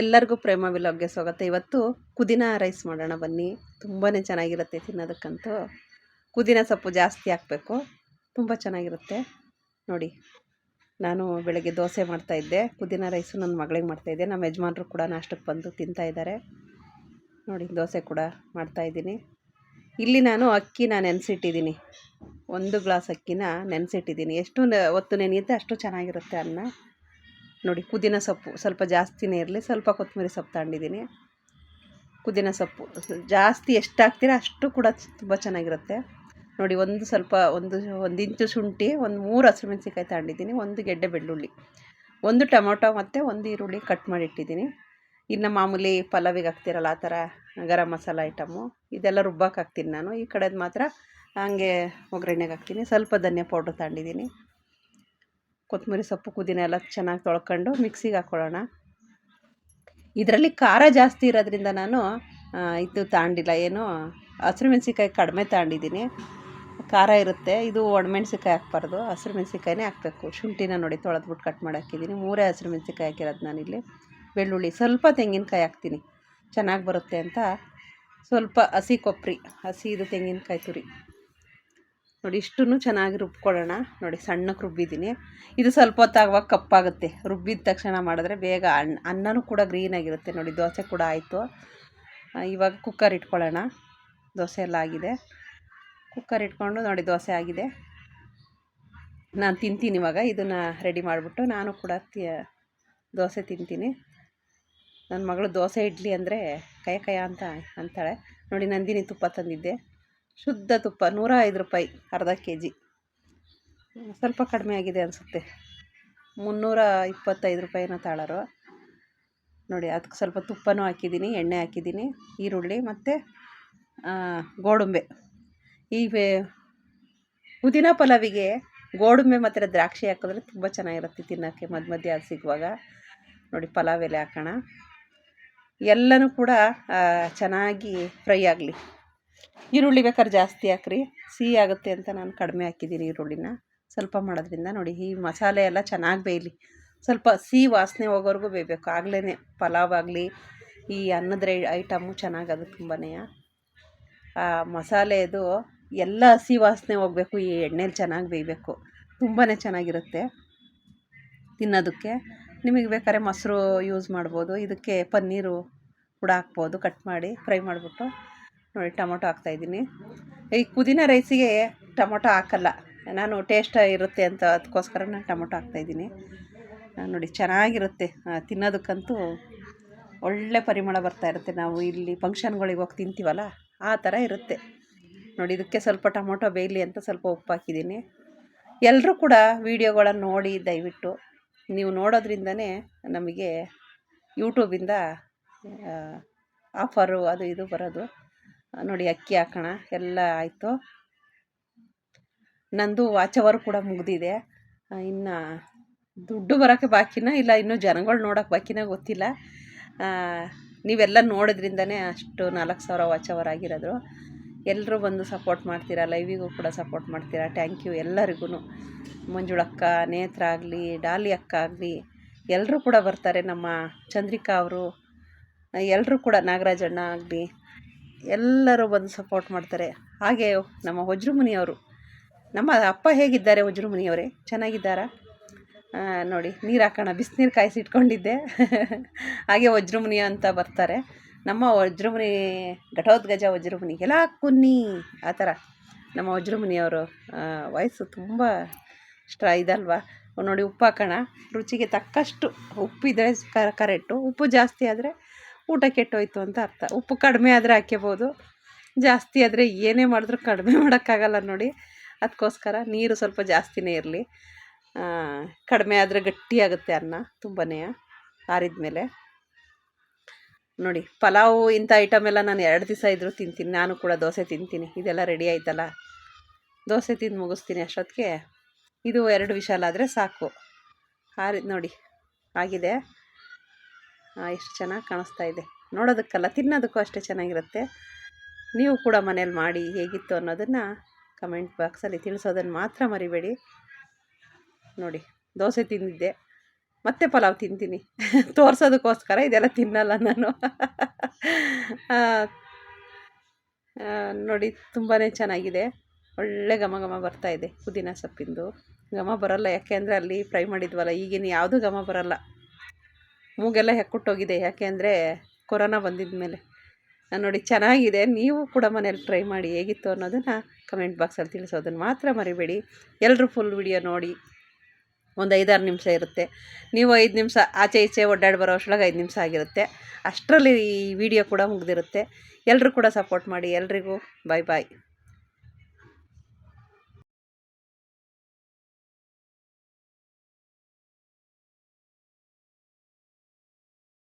ಎಲ್ಲರಿಗೂ ಪ್ರೇಮ ವಿಲಾಗ್ಗೆ ಸ್ವಾಗತ. ಇವತ್ತು ಪುದೀನ ರೈಸ್ ಮಾಡೋಣ ಬನ್ನಿ. ತುಂಬಾ ಚೆನ್ನಾಗಿರುತ್ತೆ ತಿನ್ನೋದಕ್ಕಂತೂ. ಪುದೀನ ಸೊಪ್ಪು ಜಾಸ್ತಿ ಹಾಕಬೇಕು. ತುಂಬ ಚೆನ್ನಾಗಿರುತ್ತೆ. ನೋಡಿ, ನಾನು ಬೆಳಗ್ಗೆ ದೋಸೆ ಮಾಡ್ತಾಯಿದ್ದೆ ಪುದೀನ ರೈಸು ನನ್ನ ಮಗಳಿಗೆ ಮಾಡ್ತಾಯಿದ್ದೆ ನಮ್ಮ ಯಜಮಾನರು ಕೂಡ ನಾಷ್ಟಕ್ಕೆ ಬಂದು ತಿಂತಾ ಇದ್ದಾರೆ. ನೋಡಿ, ದೋಸೆ ಕೂಡ ಮಾಡ್ತಾಯಿದ್ದೀನಿ ಇಲ್ಲಿ ನಾನು ಅಕ್ಕಿನ ನೆನೆಸಿಟ್ಟಿದ್ದೀನಿ. ಒಂದು ಗ್ಲಾಸ್ ಅಕ್ಕಿನ ನೆನೆಸಿಟ್ಟಿದ್ದೀನಿ. ಎಷ್ಟು ಹೊತ್ತು ನೆನೆಯುತ್ತೆ ಅಷ್ಟು ಚೆನ್ನಾಗಿರುತ್ತೆ ಅನ್ನ. ನೋಡಿ, ಪುದೀನ ಸೊಪ್ಪು ಸ್ವಲ್ಪ ಜಾಸ್ತಿನೇ ಇರಲಿ, ಸ್ವಲ್ಪ ಕೊತ್ತಂಬರಿ ಸೊಪ್ಪು ತಗೊಂಡಿದ್ದೀನಿ. ಪುದೀನ ಸೊಪ್ಪು, ಜಾಸ್ತಿ ಎಷ್ಟು ಹಾಕ್ತೀರಾ ಅಷ್ಟು ಕೂಡ ತುಂಬ ಚೆನ್ನಾಗಿರುತ್ತೆ. ನೋಡಿ, ಒಂದು ಸ್ವಲ್ಪ ಒಂದು ಒಂದು ಇಂಚು ಶುಂಠಿ, ಒಂದು ಮೂರು ಹಸಿಮೆಣ್ಸಿಕಾಯಿ ತಗೊಂಡಿದ್ದೀನಿ, ಒಂದು ಗೆಡ್ಡೆ ಬೆಳ್ಳುಳ್ಳಿ, ಒಂದು ಟೊಮೊಟೊ ಮತ್ತು ಒಂದು ಈರುಳ್ಳಿ ಕಟ್ ಮಾಡಿ ಇಟ್ಟಿದ್ದೀನಿ. ಇನ್ನು ಮಾಮೂಲಿ ಪಲಾವಿಗೆ ಹಾಕ್ತಿರಲ್ಲ ಆ ಥರ ಗರಂ ಮಸಾಲ ಐಟಮು, ಇದೆಲ್ಲ ರುಬ್ಬಕ್ಕೆ ಹಾಕ್ತೀನಿ ನಾನು. ಈ ಕಡೆದು ಮಾತ್ರ ಹಂಗೆ ಒಗ್ಗರಣೆಗೆ ಹಾಕ್ತೀನಿ. ಸ್ವಲ್ಪ ಧನಿಯಾ ಪೌಡ್ರ್ ತಗೊಂಡಿದ್ದೀನಿ. ಕೊತ್ತಂಬರಿ ಸೊಪ್ಪು ಪುದೀನ ಎಲ್ಲ ಚೆನ್ನಾಗಿ ತೊಳ್ಕೊಂಡು ಮಿಕ್ಸಿಗೆ ಹಾಕ್ಕೊಳ್ಳೋಣ ಇದರಲ್ಲಿ ಖಾರ ಜಾಸ್ತಿ ಇರೋದ್ರಿಂದ ನಾನು ಇದು ತಾಂಡಿಲ್ಲ. ಏನು, ಹಸಿರು ಮೆಣಸಿಕಾಯಿ ಕಡಿಮೆ ತಾಂಡಿದ್ದೀನಿ. ಖಾರ ಇರುತ್ತೆ. ಇದು ಒಣಮೆಣ್ಸಿಕಾಯಿ ಹಾಕ್ಬಾರ್ದು. ಹಸಿರು ಮೆಣಸಿಕಾಯಿನೇ ಹಾಕಬೇಕು. ಶುಂಠಿನ ನೋಡಿ ತೊಳೆದ್ಬಿಟ್ಟು ಕಟ್ ಮಾಡಿ ಹಾಕಿದ್ದೀನಿ ಮೂರೇ ಹಸಿರು ಮೆಣಸಿಕಾಯಿ ಹಾಕಿರೋದು ನಾನಿಲ್ಲಿ. ಬೆಳ್ಳುಳ್ಳಿ. ಸ್ವಲ್ಪ ತೆಂಗಿನಕಾಯಿ ಹಾಕ್ತೀನಿ. ಚೆನ್ನಾಗಿ ಬರುತ್ತೆ ಅಂತ. ಸ್ವಲ್ಪ ಹಸಿ ಕೊಬ್ಬರಿ, ಹಸಿ ಇದು ತೆಂಗಿನಕಾಯಿ ತುರಿ. ನೋಡಿ ಇಷ್ಟು ಚೆನ್ನಾಗಿ ರುಬ್ಕೊಳ್ಳೋಣ. ನೋಡಿ ಸಣ್ಣಕ್ಕೆ ರುಬ್ಬಿದ್ದೀನಿ. ಇದು ಸ್ವಲ್ಪ ಹೊತ್ತಾಗುವಾಗ ಕಪ್ಪಾಗುತ್ತೆ. ರುಬ್ಬಿದ ತಕ್ಷಣ ಮಾಡಿದ್ರೆ ಬೇಗ ಅನ್ನ ಅನ್ನನೂ ಕೂಡ ಗ್ರೀನಾಗಿರುತ್ತೆ ನೋಡಿ, ದೋಸೆ ಕೂಡ ಆಯಿತು. ಇವಾಗ ಕುಕ್ಕರ್ ಇಟ್ಕೊಳ್ಳೋಣ. ದೋಸೆ ಎಲ್ಲ ಆಗಿದೆ. ಕುಕ್ಕರ್ ಇಟ್ಕೊಂಡು ನೋಡಿ, ದೋಸೆ ಆಗಿದೆ. ನಾನು ತಿಂತೀನಿ ಇವಾಗ. ಇದನ್ನು ರೆಡಿ ಮಾಡಿಬಿಟ್ಟು ನಾನು ಕೂಡ ದೋಸೆ ತಿಂತೀನಿ. ನನ್ನ ಮಗಳು ದೋಸೆ ಇಡ್ಲಿ ಅಂದರೆ ಕಯ ಕಯ ಅಂತ ಅಂತಾಳೆ. ನೋಡಿ, ನಂದಿನಿ ತುಪ್ಪ ತಂದಿದ್ದೆ. ಶುದ್ಧ ತುಪ್ಪ ನೂರ ಐದು ರೂಪಾಯಿ, ಅರ್ಧ ಕೆ ಜಿ ಸ್ವಲ್ಪ ಕಡಿಮೆ ಆಗಿದೆ ಅನಿಸುತ್ತೆ. ಮುನ್ನೂರ ಇಪ್ಪತ್ತೈದು ರೂಪಾಯಿನ ತಾಳರು. ನೋಡಿ, ಅದಕ್ಕೆ ಸ್ವಲ್ಪ ತುಪ್ಪನೂ ಹಾಕಿದ್ದೀನಿ, ಎಣ್ಣೆ ಹಾಕಿದ್ದೀನಿ, ಈರುಳ್ಳಿ ಮತ್ತು ಗೋಡಂಬೆ. ಈ ಪುದೀನ ಪಲಾವಿಗೆ ಗೋಡಂಬೆ ಮತ್ತು ದ್ರಾಕ್ಷಿ ಹಾಕಿದ್ರೆ ತುಂಬ ಚೆನ್ನಾಗಿರುತ್ತೆ ತಿನ್ನೋಕ್ಕೆ ಮಧ್ಯ ಮಧ್ಯ ಅದು ಸಿಗುವಾಗ. ನೋಡಿ, ಪಲಾವ್ ಎಲೆ ಹಾಕೋಣ. ಎಲ್ಲನೂ ಕೂಡ ಚೆನ್ನಾಗಿ ಫ್ರೈ ಆಗಲಿ. ಈರುಳ್ಳಿ ಬೇಕಾದ್ರೆ ಜಾಸ್ತಿ ಹಾಕ್ರಿ. ಸಿಹಿ ಆಗುತ್ತೆ ಅಂತ ನಾನು ಕಡಿಮೆ ಹಾಕಿದ್ದೀನಿ ಈರುಳ್ಳಿನ. ಸ್ವಲ್ಪ ಮಾಡೋದ್ರಿಂದ ನೋಡಿ ಈ ಮಸಾಲೆ ಎಲ್ಲ ಚೆನ್ನಾಗಿ ಬೇಯಲಿ. ಸ್ವಲ್ಪ ಸಿಹಿ ವಾಸನೆ ಹೋಗೋವರೆಗೂ ಬೇಯಬೇಕು. ಆಗಲೇ ಪಲಾವ್ ಆಗಲಿ, ಈ ಅನ್ನದ ಐಟಮು ಚೆನ್ನಾಗದು ತುಂಬಾ ಆ ಮಸಾಲೆದು ಎಲ್ಲ ಹಸಿ ವಾಸನೆ ಹೋಗಬೇಕು, ಈ ಎಣ್ಣೆಲಿ ಚೆನ್ನಾಗಿ ಬೇಯಬೇಕು. ತುಂಬಾ ಚೆನ್ನಾಗಿರುತ್ತೆ ತಿನ್ನೋದಕ್ಕೆ. ನಿಮಗೆ ಬೇಕಾದ್ರೆ ಮೊಸರು ಯೂಸ್ ಮಾಡ್ಬೋದು. ಇದಕ್ಕೆ ಪನ್ನೀರು ಕೂಡ ಹಾಕ್ಬೋದು, ಕಟ್ ಮಾಡಿ, ಫ್ರೈ ಮಾಡಿಬಿಟ್ಟು. ನೋಡಿ ಟೊಮೊಟೊ ಹಾಕ್ತಾಯಿದ್ದೀನಿ. ಈ ಪುದೀನ ರೈಸಿಗೆ ಟೊಮೊಟೊ ಹಾಕಲ್ಲ. ನಾನು ಟೇಸ್ಟ್ ಇರುತ್ತೆ ಅಂತ ಅದಕ್ಕೋಸ್ಕರ ನಾನು ಟೊಮೊಟೊ ಹಾಕ್ತಾಯಿದ್ದೀನಿ. ನೋಡಿ ಚೆನ್ನಾಗಿರುತ್ತೆ. ತಿನ್ನೋದಕ್ಕಂತೂ ಒಳ್ಳೆ ಪರಿಮಳ ಬರ್ತಾ ಇರುತ್ತೆ. ನಾವು ಇಲ್ಲಿ ಫಂಕ್ಷನ್ಗಳಿಗೆ ಹೋಗಿ ತಿಂತೀವಲ್ಲ, ಆ ಥರ ಇರುತ್ತೆ. ನೋಡಿ ಇದಕ್ಕೆ ಸ್ವಲ್ಪ ಟೊಮೊಟೊ ಬೇಯಲಿ ಅಂತ ಸ್ವಲ್ಪ ಉಪ್ಪು ಹಾಕಿದ್ದೀನಿ. ಎಲ್ಲರೂ ಕೂಡ ವೀಡಿಯೋಗಳನ್ನು ನೋಡಿ ದಯವಿಟ್ಟು. ನೀವು ನೋಡೋದ್ರಿಂದನೇ ನಮಗೆ ಯೂಟ್ಯೂಬಿಂದ ಆಫರು ಅದು ಇದು ಬರೋದು. ನೋಡಿ ಅಕ್ಕಿ ಹಾಕೋಣ. ಎಲ್ಲ ಆಯಿತು. ನಂದು ವಾಚ್ ಅವರ್ ಕೂಡ ಮುಗಿದಿದೆ. ಇನ್ನು ದುಡ್ಡು ಬರೋಕ್ಕೆ ಬಾಕಿನ? ಇಲ್ಲ, ಇನ್ನೂ ಜನಗಳು ನೋಡೋಕೆ ಬಾಕಿನ ಗೊತ್ತಿಲ್ಲ. ನೀವೆಲ್ಲ ನೋಡೋದ್ರಿಂದನೇ ಅಷ್ಟು ನಾಲ್ಕು ಸಾವಿರ ವಾಚ್ ಅವರ್ ಆಗಿರೋದು. ಎಲ್ಲರೂ ಬಂದು ಸಪೋರ್ಟ್ ಮಾಡ್ತೀರಾ? ಲೈವಿಗೂ ಕೂಡ ಸಪೋರ್ಟ್ ಮಾಡ್ತೀರಾ? ಥ್ಯಾಂಕ್ ಯು ಎಲ್ಲರಿಗೂ ಮಂಜುಳಕ್ಕ ನೇತ್ರ ಆಗಲಿ, ಡಾಲಿ ಅಕ್ಕ ಆಗಲಿ ಎಲ್ಲರೂ ಕೂಡ ಬರ್ತಾರೆ. ನಮ್ಮ ಚಂದ್ರಿಕಾ ಅವರು ಎಲ್ಲರೂ ಕೂಡ ನಾಗರಾಜಣ್ಣ ಆಗಲಿ. ಎಲ್ಲರೂ ಬಂದು ಸಪೋರ್ಟ್ ಮಾಡ್ತಾರೆ. ಹಾಗೆ ನಮ್ಮ ವಜ್ರಮುನಿಯವರು. ನಮ್ಮ ಅಪ್ಪ ಹೇಗಿದ್ದಾರೆ ವಜ್ರಮುನಿಯವರೇ? ಚೆನ್ನಾಗಿದ್ದಾರಾ? ನೋಡಿ, ನೀರು ಹಾಕೋಣ. ಬಿಸಿನೀರು ಕಾಯಿಸಿ ಇಟ್ಕೊಂಡಿದ್ದೆ ಹಾಗೆ ವಜ್ರಮುನಿ ಅಂತ ಬರ್ತಾರೆ. ನಮ್ಮ ವಜ್ರಮುನಿ, ಘಟೋದ್ಗಜ ವಜ್ರಮುನಿ. ಎಲ್ಲ ಕುನ್ನಿ! ಆ ಥರ. ನಮ್ಮ ವಜ್ರಮುನಿಯವರು ವಯಸ್ಸು ತುಂಬ ಇಷ್ಟ ಇದಲ್ವಾ? ನೋಡಿ, ಉಪ್ಪು ಹಾಕೋಣ. ರುಚಿಗೆ ತಕ್ಕಷ್ಟು ಉಪ್ಪಿದ್ರೆ ಕರೆಕ್ಟು. ಉಪ್ಪು ಜಾಸ್ತಿ ಆದರೆ ಊಟ ಕೆಟ್ಟೋಯ್ತು ಅಂತ ಅರ್ಥ. ಉಪ್ಪು ಕಡಿಮೆ ಆದರೆ ಹಾಕ್ಯಬೋದು. ಜಾಸ್ತಿ ಆದರೆ ಏನೇ ಮಾಡಿದ್ರು ಕಡಿಮೆ ಮಾಡೋಕ್ಕಾಗಲ್ಲ ನೋಡಿ. ಅದಕ್ಕೋಸ್ಕರ ನೀರು ಸ್ವಲ್ಪ ಜಾಸ್ತಿನೇ ಇರಲಿ. ಕಡಿಮೆ ಆದರೆ ಗಟ್ಟಿಯಾಗುತ್ತೆ ಅನ್ನ ತುಂಬಾ ಆರಿದ ಮೇಲೆ. ನೋಡಿ, ಪಲಾವು ಇಂಥ ಐಟಮ್ ಎಲ್ಲ ನಾನು ಎರಡು ದಿವಸ ಇದ್ದರೂ ತಿಂತೀನಿ. ನಾನು ಕೂಡ ದೋಸೆ ತಿಂತೀನಿ. ಇದೆಲ್ಲ ರೆಡಿ ಆಯ್ತಲ್ಲ. ದೋಸೆ ತಿಂದು ಮುಗಿಸ್ತೀನಿ ಅಷ್ಟೊತ್ತಿಗೆ. ಇದು ಎರಡು ವಿಶಾಲ ಆದರೆ ಸಾಕು. ಆರಿ, ನೋಡಿ, ಆಗಿದೆ. ಎಷ್ಟು ಚೆನ್ನಾಗಿ ಕಾಣಿಸ್ತಾ ಇದೆ. ನೋಡೋದಕ್ಕಲ್ಲ, ತಿನ್ನೋದಕ್ಕೂ ಅಷ್ಟೇ ಚೆನ್ನಾಗಿರುತ್ತೆ. ನೀವು ಕೂಡ ಮನೇಲಿ ಮಾಡಿ ಹೇಗಿತ್ತು ಅನ್ನೋದನ್ನು ಕಮೆಂಟ್ ಬಾಕ್ಸಲ್ಲಿ ತಿಳಿಸೋದನ್ನು ಮಾತ್ರ ಮರಿಬೇಡಿ. ನೋಡಿ, ದೋಸೆ ತಿಂದಿದ್ದೆ. ಮತ್ತೆ ಪಲಾವ್ ತಿಂತೀನಿ. ತೋರಿಸೋದಕ್ಕೋಸ್ಕರ ಇದೆಲ್ಲ ತಿನ್ನಲ್ಲ ನಾನು. ನೋಡಿ ತುಂಬಾ ಚೆನ್ನಾಗಿದೆ. ಒಳ್ಳೆ ಘಮ ಘಮ ಬರ್ತಾ ಇದೆ ಪುದೀನ ಸೊಪ್ಪಿಂದು. ಘಮ ಬರೋಲ್ಲ, ಯಾಕೆ ಅಂದರೆ ಅಲ್ಲಿ ಫ್ರೈ ಮಾಡಿದ್ವಲ್ಲ, ಈಗಿನ ಯಾವುದೂ ಘಮ ಬರಲ್ಲ. ಮೂಗೆಲ್ಲ ಹೆಕ್ಕುಟ್ಟೋಗಿದೆ. ಯಾಕೆ ಅಂದರೆ ಕೊರೋನಾ ಬಂದಿದ ಮೇಲೆ ನೋಡಿ ಚೆನ್ನಾಗಿದೆ. ನೀವು ಕೂಡ ಮನೇಲಿ ಟ್ರೈ ಮಾಡಿ ಹೇಗಿತ್ತು ಅನ್ನೋದನ್ನು ಕಮೆಂಟ್ ಬಾಕ್ಸಲ್ಲಿ ತಿಳಿಸೋದನ್ನು ಮಾತ್ರ ಮರಿಬೇಡಿ. ಎಲ್ಲರೂ ಫುಲ್ ವಿಡಿಯೋ ನೋಡಿ. ಒಂದು ಐದಾರು ನಿಮಿಷ ಇರುತ್ತೆ. ನೀವು ಐದು ನಿಮಿಷ ಆಚೆ ಈಚೆ ಒಡ್ಡಾಡಿ ಬರೋ ಅಷ್ಟೊಳಗೆ ಐದು ನಿಮಿಷ ಆಗಿರುತ್ತೆ. ಅಷ್ಟರಲ್ಲಿ ಈ ವಿಡಿಯೋ ಕೂಡ ಮುಗಿದಿರುತ್ತೆ. ಎಲ್ಲರೂ ಕೂಡ ಸಪೋರ್ಟ್ ಮಾಡಿ. ಎಲ್ರಿಗೂ ಬಾಯ್ ಬಾಯ್